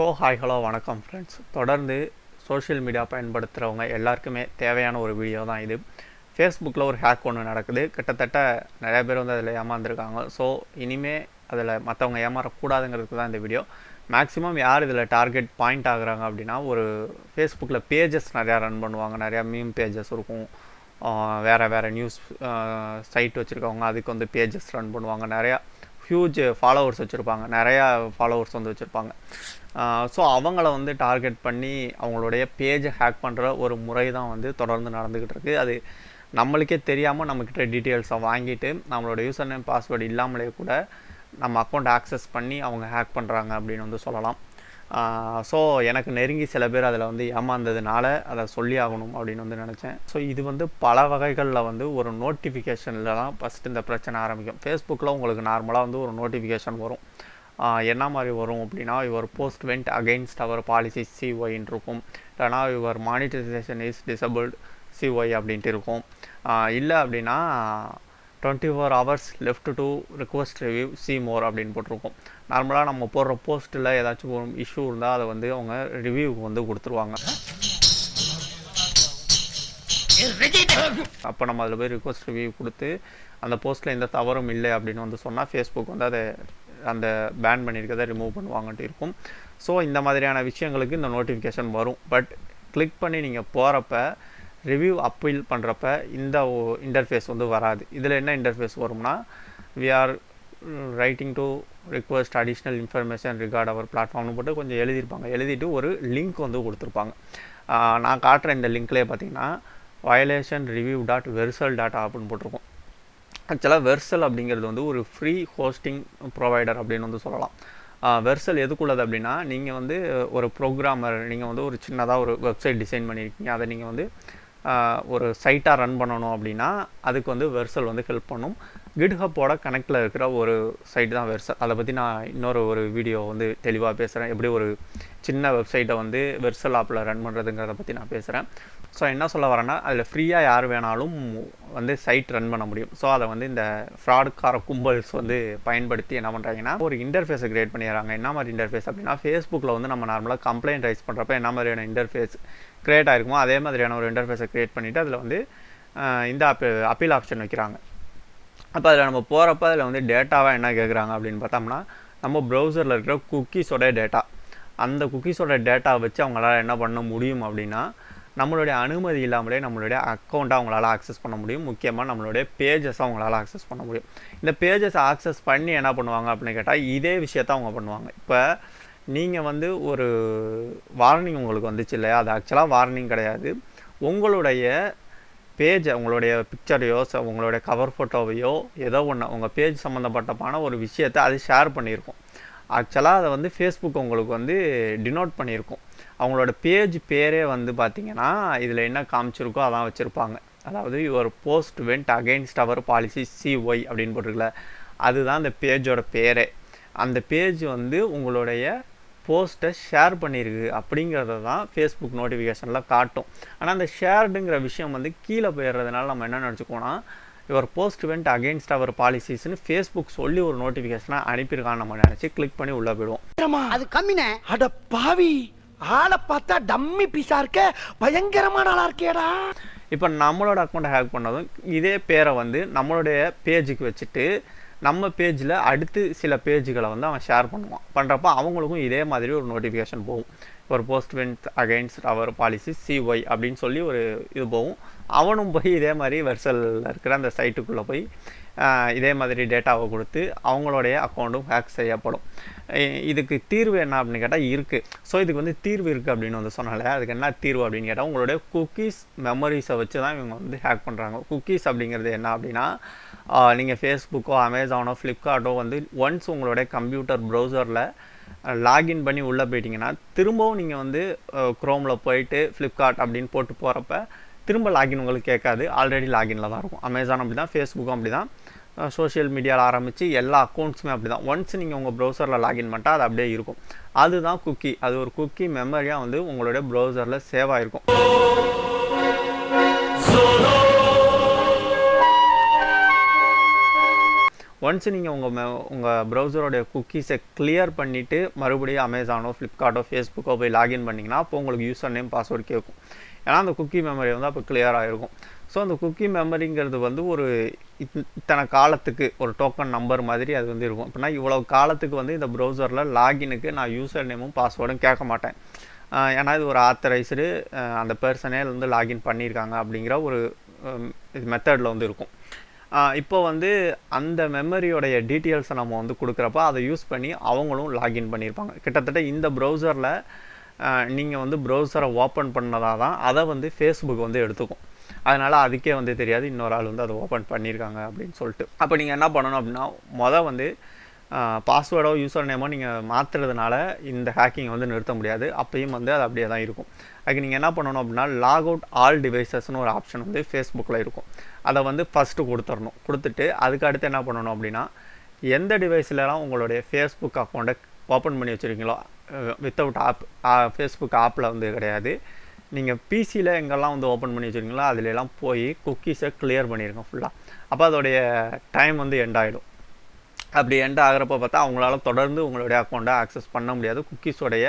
So hi hello வணக்கம் friends தொடர்ந்து social media பயன்படுத்துகிறவங்க எல்லாருக்குமே தேவையான ஒரு வீடியோ தான் இது. ஃபேஸ்புக்கில் ஒரு ஹேக் ஒன்று நடக்குது. கிட்டத்தட்ட நிறையா பேர் வந்து அதில் ஏமாந்துருக்காங்க. ஸோ இனிமேல் அதில் மற்றவங்க ஏமாறக்கூடாதுங்கிறதுக்கு தான் இந்த வீடியோ மேக்ஸிமம் யார் இதில் டார்கெட் பாயிண்ட் ஆகுறாங்க அப்படின்னா ஒரு ஃபேஸ்புக்கில் பேஜஸ் நிறையா ரன் பண்ணுவாங்க. நிறையா மீம் பேஜஸ் இருக்கும். வேறு வேறு நியூஸ் சைட் வச்சுருக்கவங்க அதுக்கு வந்து பேஜஸ் ரன் பண்ணுவாங்க. நிறையா ஹியூஜ் ஃபாலோவர்ஸ் வச்சுருப்பாங்க. நிறையா ஃபாலோவர்ஸ் வந்து வச்சுருப்பாங்க. ஸோ அவங்கள வந்து டார்கெட் பண்ணி அவங்களுடைய பேஜை ஹேக் பண்ணுற ஒரு முறை தான் வந்து தொடர்ந்து நடந்துக்கிட்டு இருக்குது அது நம்மளுக்கே தெரியாமல் நம்மக்கிட்ட டீட்டெயில்ஸை வாங்கிட்டு நம்மளோட யூசர் நேம் பாஸ்வேர்டு இல்லாமலே கூட நம்ம அக்கௌண்ட் ஆக்சஸ் பண்ணி அவங்க ஹேக் பண்ணுறாங்க அப்படின்னு வந்து சொல்லலாம். ஸோ எனக்கு நெருங்கி சில பேர் அதில் வந்து ஏமாந்ததுனால அதை சொல்லி ஆகணும் அப்படின்னு வந்து நினச்சேன். ஸோ இது வந்து பல வகைகளில் வந்து ஒரு நோட்டிஃபிகேஷனில் தான் ஃபஸ்ட்டு இந்த பிரச்சனை ஆரம்பிக்கும். ஃபேஸ்புக்கில் உங்களுக்கு நார்மலாக வந்து ஒரு நோட்டிஃபிகேஷன் வரும். என்ன மாதிரி வரும் அப்படின்னா your post went against our policy சிஒயின்னு இருக்கும். இல்லைனா your monetisation is disabled CY அப்படின்ட்டு இருக்கும். இல்லை அப்படின்னா twenty four hours left to request review see more அப்படின்னு போட்டிருக்கோம். நார்மலாக நம்ம போடுற போஸ்ட்டில் ஏதாச்சும் ஒரு இஷ்யூ இருந்தால் அதை வந்து அவங்க ரிவ்யூவுக்கு வந்து கொடுத்துருவாங்க. அப்போ நம்ம அதில் போய் ரிக்வஸ்ட் ரிவ்யூ கொடுத்து அந்த போஸ்ட்டில் எந்த தவறும் இல்லை அப்படின்னு வந்து சொன்னால் ஃபேஸ்புக் வந்து அதை அந்த பேன் பண்ணியிருக்கதை ரிமூவ் பண்ணுவாங்கன்ட்டு இருக்கும். ஸோ இந்த மாதிரியான விஷயங்களுக்கு இந்த நோட்டிஃபிகேஷன் வரும். பட் கிளிக் பண்ணி நீங்கள் போகிறப்ப ரிவ்யூ அப்பீல் பண்ணுறப்ப இந்த இன்டர்ஃபேஸ் வந்து வராது. இதில் என்ன இன்டர்ஃபேஸ் வரும்னா we are writing to request additional information regard our பிளாட்ஃபார்ம்னு போட்டு கொஞ்சம் எழுதியிருப்பாங்க. எழுதிட்டு ஒரு லிங்க் வந்து கொடுத்துருப்பாங்க. நான் காட்டுற இந்த லிங்க்லேயே பார்த்தீங்கன்னா violation review dot Vercel dot ஆப்னு போட்டிருக்கோம். ஆக்சுவலாக வெர்சல் அப்படிங்கிறது வந்து ஒரு ஃப்ரீ ஹோஸ்டிங் ப்ரொவைடர் அப்படின்னு வந்து சொல்லலாம். வெர்சல் எதுக்குள்ளது அப்படின்னா நீங்கள் வந்து ஒரு ப்ரோக்ராமர் நீங்கள் வந்து ஒரு சின்னதாக ஒரு வெப்சைட் டிசைன் பண்ணியிருக்கீங்க. அதை நீங்கள் வந்து ஒரு சைட்டாக ரன் பண்ணணும் அப்படின்னா அதுக்கு வந்து வெர்சல் வந்து ஹெல்ப் பண்ணும். கிட்ஹப்போட கனெக்டில் இருக்கிற ஒரு சைட் தான் வெர்சல் அதை பற்றி நான் இன்னொரு ஒரு வீடியோ வந்து தெளிவாக பேசுகிறேன் எப்படி ஒரு சின்ன வெப்சைட்டை வந்து வெர்சல் ஆப்பில் ரன் பண்ணுறதுங்கிறத பற்றி நான் பேசுகிறேன் ஸோ என்ன சொல்ல வரேன்னா அதில் ஃப்ரீயாக யார் வேணாலும் வந்து சைட் ரன் பண்ண முடியும். ஸோ அதை வந்து இந்த ஃப்ராடுக்கார கும்பல்ஸ் வந்து பயன்படுத்தி என்ன பண்ணுறாங்கன்னா ஒரு இன்டர்ஃபேஸை கிரியேட் பண்ணிடுறாங்க. என்ன மாதிரி இன்டர்ஃபேஸ் அப்படின்னா ஃபேஸ்புக்கில் வந்து நம்ம நார்மலாக கம்ப்ளைண்ட் ரைஸ் பண்ணுறப்ப என்ன மாதிரியான இன்டர்ஃபேஸ் கிரியேட் ஆயிருக்குமோ அதே மாதிரியான ஒரு இன்டர்ஃபேஸை கிரியேட் பண்ணிவிட்டு அதில் வந்து இந்த அப்பீல் ஆப்ஷன் வைக்கிறாங்க. அப்போ அதில் நம்ம போகிறப்ப அதில் வந்து டேட்டாவாக என்ன கேட்குறாங்க அப்படின்னு பார்த்தோம்னா நம்ம ப்ரௌசரில் இருக்கிற குக்கீஸோட டேட்டா அந்த குக்கீஸோட டேட்டா வச்சு அவங்களால என்ன பண்ண முடியும் அப்படின்னா நம்மளுடைய அனுமதி இல்லாமலே நம்மளுடைய அக்கௌண்ட்டை அவங்களால ஆக்சஸ் பண்ண முடியும். முக்கியமாக நம்மளுடைய பேஜஸை அவங்களால ஆக்சஸ் பண்ண முடியும். இந்த பேஜஸை ஆக்சஸ் பண்ணி என்ன பண்ணுவாங்க அப்படின்னு கேட்டால் இதே விஷயத்த அவங்க பண்ணுவாங்க. இப்போ நீங்கள் வந்து ஒரு வார்னிங் உங்களுக்கு வந்துச்சு இல்லையா? அது ஆக்சுவலாக வார்னிங் கிடையாது. உங்களுடைய பேஜை உங்களுடைய பிக்சரையோ உங்களுடைய கவர் ஃபோட்டோவையோ ஏதோ ஒன்று உங்கள் பேஜ் சம்மந்தப்பட்டமான ஒரு விஷயத்தை அது ஷேர் பண்ணியிருக்கும். ஆக்சுவலாக அதை வந்து ஃபேஸ்புக் உங்களுக்கு வந்து டினோட் பண்ணியிருக்கும். அவங்களோட பேஜ் பேரே வந்து பார்த்திங்கன்னா இதில் என்ன காமிச்சிருக்கோ அதான் வச்சுருப்பாங்க. அதாவது ஒரு post went against our policy CY அப்படின்னு போட்டிருக்கல அதுதான் அந்த பேஜோட பேரே. அந்த பேஜ் வந்து உங்களுடைய போஸ்ட்டை ஷேர் பண்ணியிருக்கு அப்படிங்கிறத தான் ஃபேஸ்புக் நோட்டிஃபிகேஷனில் காட்டும். ஆனால் அந்த ஷேர்டுங்கிற விஷயம் வந்து கீழே போயிடுறதுனால நம்ம என்ன நினச்சிக்கோனா இவர் போஸ்ட் வெண்ட் அகெயின்ஸ்ட் அவர் பாலிசிஸ்னு ஃபேஸ்புக் சொல்லி ஒரு நோட்டிஃபிகேஷனை அனுப்பியிருக்கான்னு நம்ம நினச்சி கிளிக் பண்ணி உள்ளே போயிடுவோம். அது கம்மினே. அட பாவி! ஆளை பார்த்தா டம்மி பீஸா இருக்க பயங்கரமான ஆளா இருக்கேடா இப்போ நம்மளோட அக்கௌண்ட்டை ஹேக் பண்ணதும் இதே பேரை வந்து நம்மளுடைய பேஜுக்கு வச்சுட்டு நம்ம பேஜில் அடுத்து சில பேஜுகளை வந்து அவன் ஷேர் பண்ணுவான். பண்ணுறப்ப அவங்களுக்கும் இதே மாதிரி ஒரு நோட்டிஃபிகேஷன் போகும். ஒரு post went against our policy CY அப்படின்னு சொல்லி ஒரு இது போகும். அவனும் போய் இதே மாதிரி வெர்சலில் இருக்கிற அந்த சைட்டுக்குள்ளே போய் இதே மாதிரி டேட்டாவை கொடுத்து அவங்களுடைய அக்கௌண்ட்டும் ஹேக் செய்யப்படும். இதுக்கு தீர்வு என்ன அப்படின்னு கேட்டால் இருக்குது ஸோ இதுக்கு வந்து தீர்வு இருக்குது அப்படின்னு வந்து சொன்னாலே அதுக்கு என்ன தீர்வு அப்படின்னு கேட்டால் உங்களுடைய குக்கீஸ் மெமரிஸை வச்சு தான் இவங்க வந்து ஹேக் பண்ணுறாங்க குக்கீஸ் அப்படிங்கிறது என்ன அப்படின்னா நீங்கள் ஃபேஸ்புக்கோ அமேசானோ ஃப்ளிப்கார்ட்டோ வந்து ஒன்ஸ் உங்களுடைய கம்ப்யூட்டர் ப்ரௌசரில் லாகின் பண்ணி உள்ளே போயிட்டீங்கன்னா திரும்பவும் நீங்கள் வந்து க்ரோமில் போயிட்டு ஃப்ளிப்கார்ட் அப்படின்னு போட்டு போகிறப்ப திரும்ப லாகின் உங்களுக்கு கேட்காது. ஆல்ரெடி லாகினில் தான் இருக்கும். அமேசான் அப்படி தான் ஃபேஸ்புக்கும் அப்படி தான் சோஷியல் மீடியாவில் ஆரம்பித்து எல்லா அக்கௌண்ட்ஸுமே அப்படி தான் ஒன்ஸ் நீங்கள் உங்கள் ப்ரௌசரில் லாகின் பண்ணிட்டால் அது அப்படியே இருக்கும். அதுதான் குக்கி அது ஒரு குக்கி மெமரியாக வந்து உங்களுடைய ப்ரௌசரில் சேவ் ஆகிருக்கும் ஒன்ஸ் நீங்கள் உங்கள் மெ உங்கள் ப்ரௌசரோடைய குக்கீஸை கிளியர் பண்ணிவிட்டு மறுபடியும் அமேசானோ ஃப்ளிப்கார்ட்டோ ஃபேஸ்புக்கோ போய் லாகின் பண்ணிங்கன்னா அப்போ உங்களுக்கு யூசர் நேம் பாஸ்வேர்டு கேட்கும் ஏன்னா அந்த குக்கி மெமரி வந்து அப்போ clear ஆகிருக்கும் ஸோ அந்த குக்கி மெமரிங்கிறது வந்து ஒரு இத்- இத்தனை காலத்துக்கு ஒரு டோக்கன் நம்பர் மாதிரி அது வந்து இருக்கும். அப்படின்னா இவ்வளோ காலத்துக்கு வந்து இந்த ப்ரௌசரில் லாகினுக்கு நான் யூசர் நேமும் பாஸ்வேர்டும் கேட்க மாட்டேன். ஏன்னா இது ஒரு ஆத்தரைஸ்டு அந்த பர்சனே வந்து லாகின் பண்ணியிருக்காங்க அப்படிங்கிற ஒரு மெத்தடில் வந்து இருக்கும். இப்போ வந்து அந்த மெமரியோடைய டீட்டெயில்ஸை நம்ம வந்து கொடுக்குறப்ப அதை யூஸ் பண்ணி அவங்களும் லாகின் பண்ணியிருப்பாங்க. கிட்டத்தட்ட இந்த ப்ரௌசரில் நீங்கள் வந்து ப்ரௌசரை ஓப்பன் பண்ணதாக தான் அதை வந்து ஃபேஸ்புக் வந்து எடுத்துக்கும். அதனால் அதுக்கே வந்து தெரியாது இன்னொரு ஆள் வந்து அதை ஓப்பன் பண்ணியிருக்காங்க அப்படின்னு சொல்லிட்டு. அப்போ நீங்கள் என்ன பண்ணணும் அப்படின்னா மொதல் வந்து பாஸ்வேர்டோ யூசர் நேமோ நீங்கள் மாற்றுறதுனால இந்த ஹேக்கிங் வந்து நிறுத்த முடியாது. அப்பயும் வந்து அது அப்படியே தான் இருக்கும். அதுக்கு நீங்கள் என்ன பண்ணணும் அப்படின்னா லாக் அவுட் ஆல் டிவைசஸ்னு ஒரு ஆப்ஷன் வந்து ஃபேஸ்புக்கில் இருக்கும். அதை வந்து ஃபஸ்ட்டு கொடுத்துடணும். கொடுத்துட்டு அதுக்கு அடுத்து என்ன பண்ணணும் அப்படின்னா எந்த டிவைஸ்லலாம் உங்களுடைய ஃபேஸ்புக் அக்கௌண்ட்டை ஓப்பன் பண்ணி வச்சுருக்கீங்களோ வித்தவுட் ஆப் ஃபேஸ்புக் ஆப்பில் வந்து கிடையாது. நீங்கள் பிசியில் எங்கெல்லாம் வந்து ஓப்பன் பண்ணி வச்சுருக்கீங்களோ அதுலலாம் போய் குக்கீஸை கிளியர் பண்ணியிருக்கோம் ஃபுல்லாக அப்போ அதோடைய டைம் வந்து எண்ட் ஆகிடும் அப்படி எண்ட் ஆகிறப்ப பார்த்தா அவங்களால தொடர்ந்து உங்களுடைய அக்கௌண்ட்டை ஆக்சஸ் பண்ண முடியாது. குக்கீஸோடைய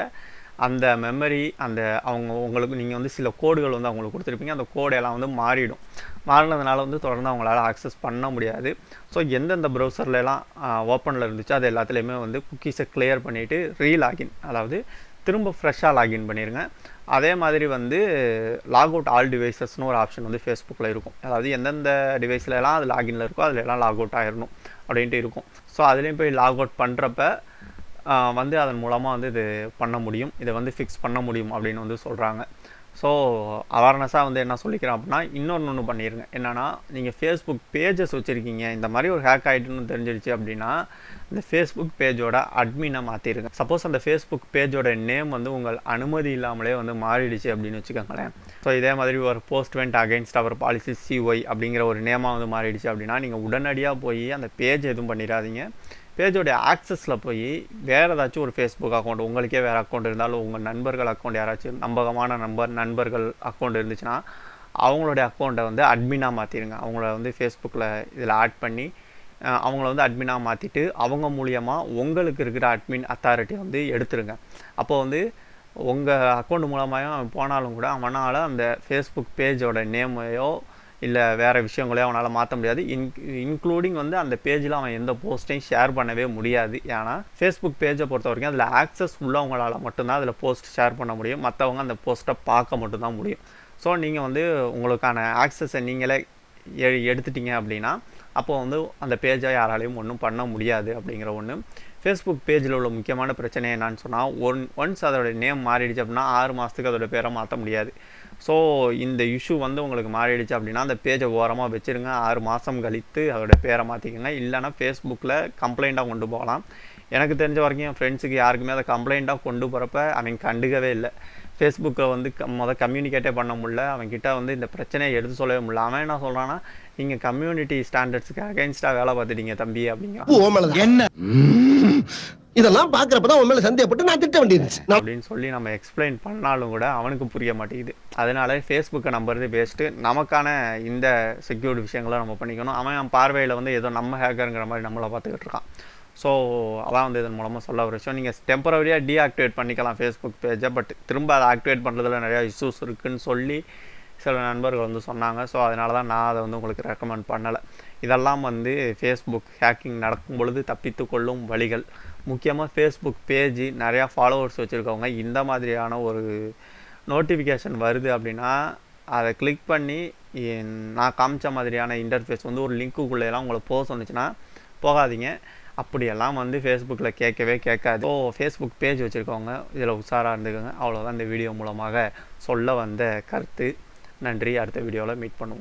அந்த மெமரி அந்த அவங்க உங்களுக்கு நீங்கள் வந்து சில கோடுகள் வந்து அவங்களுக்கு கொடுத்துருப்பீங்க. அந்த கோடெல்லாம் வந்து மாறிடும். மாறினதுனால வந்து தொடர்ந்து அவங்களால ஆக்சஸ் பண்ண முடியாது. ஸோ எந்தெந்த ப்ரௌசர்லலாம் ஓப்பனில் இருந்துச்சோ அது எல்லாத்துலேயுமே வந்து குக்கீஸை கிளியர் பண்ணிவிட்டு ரீலாகின் அதாவது திரும்ப ஃப்ரெஷ்ஷாக லாகின் பண்ணிடுங்க அதே மாதிரி வந்து லாக் அவுட் ஆல் டிவைசஸ்னு ஒரு ஆப்ஷன் வந்து ஃபேஸ்புக்கில் இருக்கும். அதாவது எந்தெந்த டிவைஸ்லலாம் அது லாகின்ல இருக்கோ அதில் எல்லாம் லாக் அவுட் ஆகிடணும் அப்படின்ட்டு இருக்கும். ஸோ அதுலேயும் போய் லாக் அவுட் பண்ணுறப்ப வந்து அதன் மூலமாக வந்து இது பண்ண முடியும். இதை வந்து ஃபிக்ஸ் பண்ண முடியும் அப்படின்னு வந்து சொல்கிறாங்க ஸோ அவேர்னஸாக வந்து என்ன சொல்லிக்கிறேன் அப்படின்னா இன்னொன்று ஒன்று பண்ணிடுங்க என்னென்னா நீங்கள் ஃபேஸ்புக் பேஜஸ் வச்சுருக்கீங்க. இந்த மாதிரி ஒரு ஹேக் ஆகிட்டுன்னு தெரிஞ்சிருச்சு அப்படின்னா இந்த ஃபேஸ்புக் பேஜோட அட்மினை மாற்றிடுங்க சப்போஸ் அந்த ஃபேஸ்புக் பேஜோட நேம் வந்து உங்கள் அனுமதி இல்லாமலே வந்து மாறிடுச்சு அப்படின்னு வச்சுக்கோங்களேன். ஸோ இதே மாதிரி ஒரு post went against our policy CY அப்படிங்கிற ஒரு நேமாக வந்து மாறிடுச்சு அப்படின்னா நீங்கள் உடனடியாக போய் அந்த பேஜ் எதுவும் பண்ணிடாதீங்க. பேஜோடைய ஆக்சஸில் போய் வேறு ஏதாச்சும் ஒரு ஃபேஸ்புக் அக்கௌண்ட் உங்களுக்கே வேறு அக்கௌண்ட் இருந்தாலும் உங்கள் நண்பர்கள் அக்கௌண்ட் யாராச்சும் நம்பகமான நம்பர் நண்பர்கள் அக்கௌண்ட் இருந்துச்சுன்னா அவங்களுடைய அக்கௌண்ட்டை வந்து அட்மினாக மாற்றிடுங்க அவங்கள வந்து ஃபேஸ்புக்கில் இதில் ஆட் பண்ணி அவங்கள வந்து அட்மினாக மாற்றிட்டு அவங்க மூலியமாக உங்களுக்கு இருக்கிற அட்மின் அத்தாரிட்டியை வந்து எடுத்துருங்க. அப்போ வந்து உங்கள் அக்கௌண்ட் மூலமாக அவன் போனாலும் கூட அவனால் அந்த ஃபேஸ்புக் பேஜோட நேமையோ இல்லை வேறு விஷயங்களையும் அவனால் மாற்ற முடியாது. இன் இன்க்ளூடிங் வந்து அந்த பேஜில் அவன் எந்த போஸ்ட்டையும் ஷேர் பண்ணவே முடியாது. ஏன்னா ஃபேஸ்புக் பேஜை பொறுத்த வரைக்கும் அதில் ஆக்சஸ் உள்ளவங்களால் மட்டும்தான் அதில் போஸ்ட் ஷேர் பண்ண முடியும். மற்றவங்க அந்த போஸ்ட்டை பார்க்க மட்டும்தான் முடியும். ஸோ நீங்கள் வந்து உங்களுக்கான ஆக்சஸை நீங்களே எ எடுத்துட்டீங்க அப்படின்னா அப்போ வந்து அந்த பேஜை யாராலையும் ஒன்றும் பண்ண முடியாது அப்படிங்கிற ஒன்று ஃபேஸ்புக் பேஜில் உள்ள முக்கியமான பிரச்சனை என்னன்னு சொன்னால் ஒன் ஒன்ஸ் அதோட நேம் மாறிடுச்சு அப்படின்னா ஆறு மாதத்துக்கு அதோடய பேரை மாற்ற முடியாது. ஸோ இந்த இஷ்யூ வந்து உங்களுக்கு மாறிடுச்சு அப்படின்னா அந்த பேஜை ஓரமாக வச்சுருங்க. ஆறு மாதம் கழித்து அதோட பேரை மாற்றிக்கோங்க இல்லைன்னா ஃபேஸ்புக்கில் கம்ப்ளைண்ட்டாக கொண்டு போகலாம். எனக்கு தெரிஞ்ச வரைக்கும் என் ஃப்ரெண்ட்ஸுக்கு யாருக்குமே அதை கம்ப்ளைண்ட்டாக கொண்டு போகிறப்ப அவன் கண்டுக்கவே இல்லை. ஃபேஸ்புக்கை வந்து க முத கம்யூனிகேட்டே பண்ண முடியல. அவன்கிட்ட வந்து இந்த பிரச்சனையை எடுத்து சொல்லவே முடியல. அவன் என்ன சொல்கிறான்னா நீங்கள் கம்யூனிட்டி ஸ்டாண்டர்ட்ஸுக்கு அகைன்ஸ்டாக வேலை பார்த்துட்டீங்க தம்பி அப்படிங்க என்ன? இதெல்லாம் பாக்குறப்பதான் உன் மேல சந்தேகப்பட்டு நான் திட்ட வேண்டியிருந்துச்சு. அப்படின்னு சொல்லி நம்ம எக்ஸ்பிளைன் பண்ணாலும் கூட அவனுக்கு புரிய மாட்டேங்குது. அதனால ஃபேஸ்புக்கை நம்புறது பேஸ்ட்டு நமக்கான இந்த செக்யூர்ட் விஷயங்களை நம்ம பண்ணிக்கணும். அவன் பார்வையில் வந்து ஏதோ நம்ம ஹேக்கருங்கிற மாதிரி நம்மளை பார்த்துக்கிட்டு இருக்கான். ஸோ அதான் வந்து இதன் மூலமாக சொல்ல ஒரு விஷயம். நீங்கள் டெம்பரவரியாக டீஆக்டிவேட் பண்ணிக்கலாம் ஃபேஸ்புக் பேஜை பட் திரும்ப அதை ஆக்டிவேட் பண்ணுறதுல நிறையா இஷ்யூஸ் இருக்குன்னு சொல்லி சில நண்பர்கள் வந்து சொன்னாங்க. ஸோ அதனால தான் நான் அதை வந்து உங்களுக்கு ரெக்கமெண்ட் பண்ணலை. இதெல்லாம் வந்து ஃபேஸ்புக் ஹேக்கிங் நடக்கும் பொழுது தப்பித்து கொள்ளும் வழிகள். முக்கியமாக ஃபேஸ்புக் பேஜ் நிறையா ஃபாலோவர்ஸ் வச்சுருக்கவங்க இந்த மாதிரியான ஒரு நோட்டிஃபிகேஷன் வருது அப்படின்னா அதை கிளிக் பண்ணி நான் காமிச்ச மாதிரியான இன்டர்ஃபேஸ் வந்து ஒரு லிங்க்குள்ளேலாம் உங்களை போக சொன்னுச்சுன்னா போகாதீங்க. அப்படியெல்லாம் வந்து ஃபேஸ்புக்கில் கேட்கவே கேட்காது. ஓ ஃபேஸ்புக் பேஜ் வச்சுருக்கவங்க இதில் உஷாராக இருந்துக்கோங்க. அவ்வளோதான் இந்த வீடியோ மூலமாக சொல்ல வந்த கருத்து. நன்றி. அடுத்த வீடியோவில் மீட் பண்ணுவோம்.